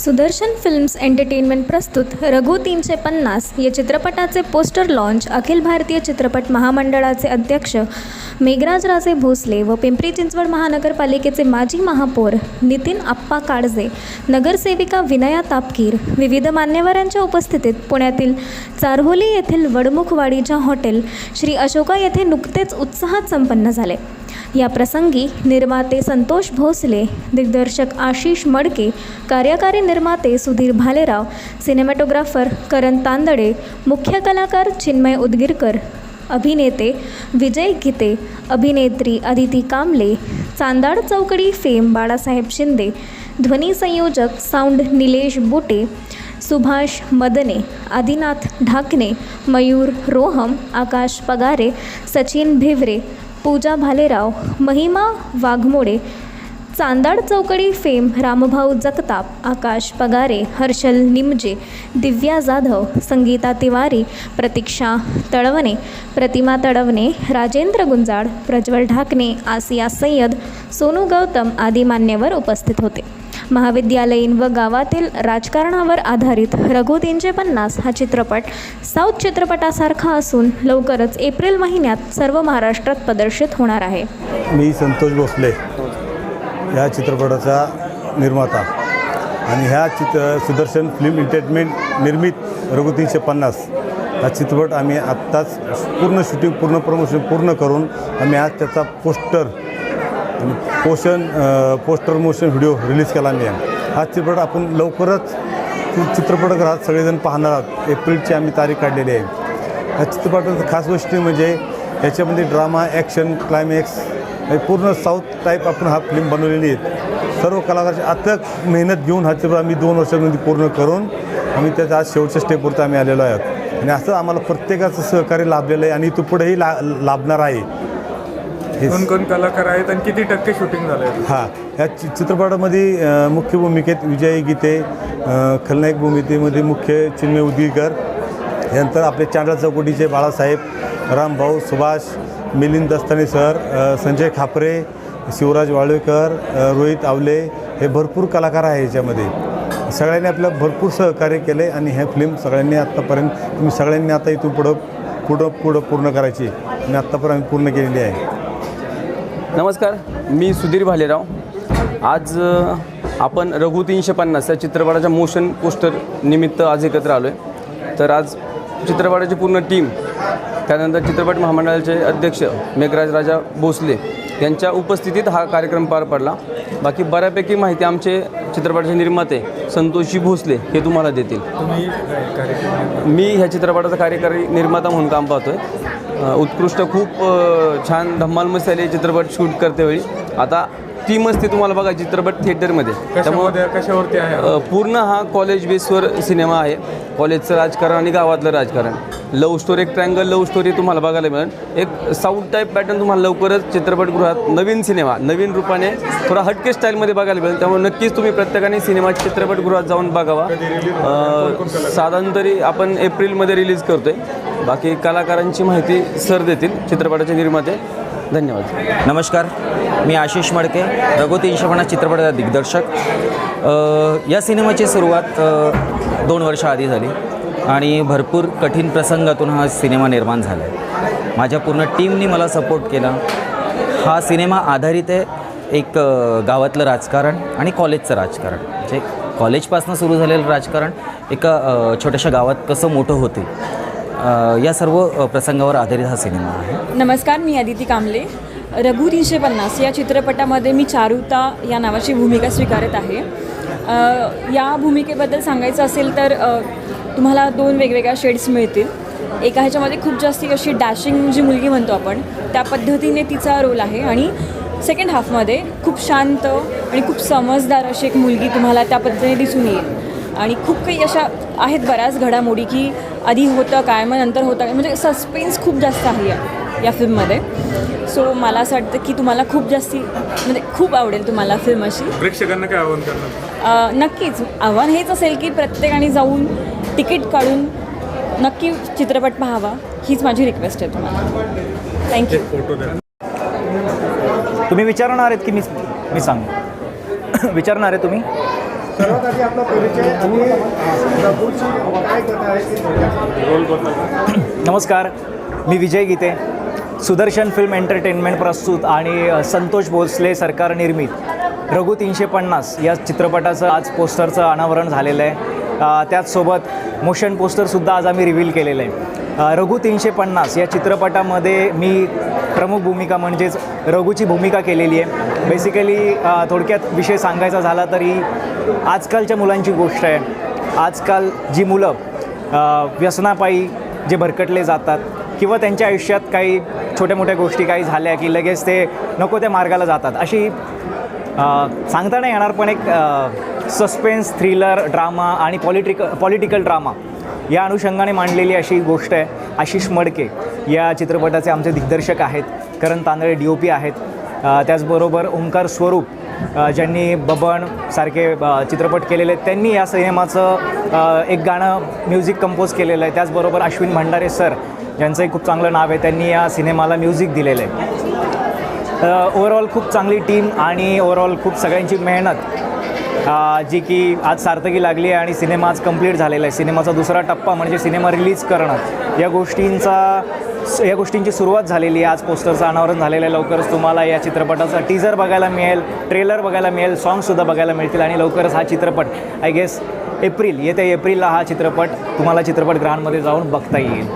Sudarshan films entertainment प्रस्तुत रघु तीनशे पन्नास या चित्रपटाचे पोस्टर लॉन्च अखिल भारतीय चित्रपट महामंडळाचे अध्यक्ष मेघराज राजे भोसले व पिंपरी चिंचवड महानगरपालिकेचे माजी महापौर नितीन आप्पा काळजे नगरसेविका विनया तापकीर विविध मान्यवरांच्या उपस्थितीत पुण्यातील चारहोली येथील वडमुखवाडीच्या हॉटेल श्री अशोका येथे नुकतेच उत्साहात संपन्न झाले. या प्रसंगी निर्माते संतोष भोसले दिग्दर्शक आशिष मडके कार्यकारी निर्माते सुधीर भालेराव सिनेमॅटोग्राफर करण तांदडे मुख्य कलाकार चिन्मय उदगीरकर अभिनेते विजय गीते अभिनेत्री अदिती कांबले चांदाड चौकडी फेम बाळासाहेब शिंदे ध्वनी संयोजक साऊंड निलेश बुटे सुभाष मदने आदिनाथ ढाकणे मयूर रोहम आकाश पगारे सचिन भिवरे पूजा भालेराव महिमा वाघमोडे चांदाड चौकडी फेम रामभाऊ जगताप आकाश पगारे हर्षल निमजे दिव्या जाधव संगीता तिवारी प्रतीक्षा तळवणे प्रतिमा तळवणे राजेंद्र गुंजाळ प्रज्वल ढाकणे आसिया सय्यद सोनू गौतम आदी मान्यवर उपस्थित होते. महाविद्यालयीन व गावातील राजकारणावर आधारित रघु तीनशे पन्नास हा चित्रपट साऊथ चित्रपटासारखा असून लवकरच एप्रिल महिन्यात सर्व महाराष्ट्रात प्रदर्शित होणार आहे. मी संतोष भोसले ह्या चित्रपटाचा निर्माता आणि ह्या चित्र सुदर्शन फिल्म एंटरटेनमेंट निर्मित रघु तीनशे पन्नास हा चित्रपट आम्ही आत्ताच पूर्ण शूटिंग पूर्ण प्रमोशन पूर्ण करून आम्ही आज त्याचा पोस्टर पोषण पोस्टर मोशन व्हिडिओ रिलीज केला मी. हा चित्रपट आपण लवकरच चित्रपटगृहात सगळेजण पाहणार आहोत. एप्रिलची आम्ही तारीख काढलेली आहे. ह्या चित्रपटाचं खास गोष्टी म्हणजे याच्यामध्ये ड्रामा ॲक्शन क्लायमॅक्स हे पूर्ण साऊथ टाईप आपण हा फिल्म बनवलेली आहे सर्व कलाकाराची अथक मेहनत घेऊन हा चित्रपट आम्ही दोन वर्षामध्ये पूर्ण करून आम्ही त्याचा आज शेवटच्या स्टेपवरती आम्ही आलेलो आहोत. आणि असं आम्हाला प्रत्येकाचं सहकार्य लाभलेलं आहे आणि तो पुढेही ला लाभणार आहे. कोण कोण कलाकार आहेत आणि किती टक्के शूटिंग झालं हां ह्या चि चित्रपटामध्ये मुख्य भूमिकेत विजय गीते खलनायक भूमिकेमध्ये मुख्य चिन्मय उदगीरकर यानंतर आपले चांडा चौकटीचे बाळासाहेब रामभाऊ सुभाष मिलिंद दस्ताने सर संजय खापरे शिवराज वाळवेकर रोहित आवले हे भरपूर कलाकार आहे याच्यामध्ये. सगळ्यांनी आपलं भरपूर सहकार्य केले आणि हे फिल्म सगळ्यांनी आत्तापर्यंत तुम्ही सगळ्यांनी आता इथून पुढं पुढं पुढं पूर्ण करायची आणि आत्तापर्यंत पूर्ण केलेली आहे. नमस्कार मी सुधीर भालेराव. आज आपण रघु तीनशे पन्नास या चित्रपटाच्या मोशन पोस्टर निमित्त आज एकत्र आलो आहे तर आज चित्रपटाची पूर्ण टीम त्यानंतर चित्रपट महामंडळाचे अध्यक्ष मेघराज राजा भोसले यांच्या उपस्थितीत हा कार्यक्रम पार पडला. बाकी बऱ्यापैकी माहिती आमचे चित्रपटाचे निर्माते संतोषजी भोसले हे तुम्हाला देतील. मी ह्या चित्रपटाचा कार्यकारी निर्माता म्हणून काम पाहतोय. अ, उत्कृष्ट खूप छान धम्माल मसाले चित्रपट शूट करतेवेळी आता ती मस्ती तुम्हाला बघा चित्रपट थिएटरमध्ये कशामध्ये कशावरती आहे? पूर्ण हा कॉलेज बेसवर सिनेमा आहे. कॉलेजचं राजकारण आणि गावातलं राजकारण. लव्ह स्टोरी एक ट्रँगल लव्ह स्टोरी तुम्हाला बघायला मिळेल. एक साऊथ टाईप पॅटर्न तुम्हाला लवकरच चित्रपटगृहात नवीन सिनेमा नवीन रूपाने थोडा हटके स्टाईलमध्ये बघायला मिळेल. त्यामुळे नक्कीच तुम्ही प्रत्येकाने सिनेमा चित्रपटगृहात जाऊन बघावा. साधारण तरी आपण एप्रिलमध्ये रिलीज करतोय. बाकी कलाकारांची माहिती सर देतील चित्रपटाचे निर्माते. धन्यवाद. नमस्कार. मी आशिष मडके रघु तीनशे चित्रपटाचा दिग्दर्शक. या सिनेमाची सुरुवात दोन वर्षाआधी झाली आणि भरपूर कठीण प्रसंगातून हा सिनेमा निर्माण झाला. आहे माझ्या पूर्ण टीमनी मला सपोर्ट केला. हा सिनेमा आधारित आहे एक गावातलं राजकारण आणि कॉलेजचं राजकारण. म्हणजे कॉलेजपासून सुरू झालेलं राजकारण एका छोट्याशा गावात कसं मोठं होते या सर्व प्रसंगावर आधारित हा सिनेमा आहे. नमस्कार मी अदिती कांबले रघु तीनशे पन्नास या चित्रपटामध्ये मी चारुता या नावाची भूमिका स्वीकारत आहे. या भूमिकेबद्दल सांगायचं असेल तर तुम्हाला दोन वेगवेगळ्या शेड्स मिळतील. एका ह्याच्यामध्ये खूप जास्ती अशी डॅशिंग जी मुलगी म्हणतो आपण त्या पद्धतीने तिचा रोल आहे. आणि सेकंड हाफमध्ये खूप शांत आणि खूप समजदार अशी एक मुलगी तुम्हाला त्या पद्धतीने दिसून येईल. आणि खूप काही अशा आहेत बऱ्याच घडामोडी की आधी होतं काय मग नंतर होतं काय म्हणजे सस्पेन्स खूप जास्त आहे या या फिल्ममध्ये. सो मला असं वाटतं की तुम्हाला खूप जास्ती म्हणजे खूप आवडेल तुम्हाला फिल्म अशी. प्रेक्षकांना काय आव्हान करणार? नक्कीच. आव्हान हेच असेल की प्रत्येकाने जाऊन तिकीट काढून नक्की चित्रपट पाहावा हीच माझी रिक्वेस्ट आहे तुम्हाला. थँक्यू फोटो तुम्ही विचारणार आहेत की मी मी सांगू. विचारणार आहे तुम्ही? सर्वात आधी आपला परिचय आणि काय कथा आहे नमस्कार मी विजय गीते सुदर्शन फिल्म एंटरटेनमेंट प्रस्तुत आणि संतोष भोसले सरकार निर्मित रघु तीनशे पन्नास या चित्रपटाचं आज पोस्टरचं अनावरण झालेलं आहे. त्याचसोबत मोशन पोस्टरसुद्धा आज आम्ही रिव्हील केलेलं आहे. रघु तीनशे पन्नास या चित्रपटामध्ये मी प्रमुख भूमिका म्हणजेच रघुची भूमिका केलेली आहे. बेसिकली थोडक्यात विषय सांगायचा झाला तरी आजकालच्या मुलांची गोष्ट आहे. आजकाल जी मुलं व्यसनापायी जे भरकटले जातात किंवा त्यांच्या आयुष्यात काही छोट्या मोठ्या गोष्टी काही झाल्या की लगेच ते नको त्या मार्गाला जातात. अशी सांगता नाही येणार पण एक सस्पेन्स थ्रिलर ड्रामा आणि पॉलिटिक पॉलिटिकल ड्रामा या अनुषंगाने मांडलेली अशी गोष्ट आहे आशिष मडके. या चित्रपटाचे आमचे दिग्दर्शक आहेत. Karan Tandale D O P आहेत. त्याचबरोबर ओंकार स्वरूप ज्यांनी बबन सारखे चित्रपट केलेले आहेत त्यांनी या सिनेमाचं एक गाणं म्युझिक कंपोज केलेलं आहे. त्याचबरोबर अश्विन भंडारे सर ज्यांचंही खूप चांगलं नाव आहे त्यांनी या सिनेमाला म्युझिक दिलेलं आहे. ओवरऑल खूप चांगली टीम आणि ओवरऑल खूप सगळ्यांची मेहनत जी की आज सार्थकी लागली आहे आणि सिनेमा आज कंप्लीट झालेला आहे. सिनेमाचा दुसरा टप्पा म्हणजे सिनेमा रिलीज करणं. या गोष्टींचा या गोष्टींची सुरुवात झालेली आहे. आज पोस्टरचं अनावरण झालेलं आहे. लवकरच तुम्हाला या चित्रपटाचा टीजर बघायला मिळेल ट्रेलर बघायला मिळेल सॉन्गसुद्धा बघायला मिळतील आणि लवकरच हा चित्रपट आय गेस एप्रिल येत्या एप्रिलला हा चित्रपट तुम्हाला चित्रपटगृहांमध्ये जाऊन बघता येईल.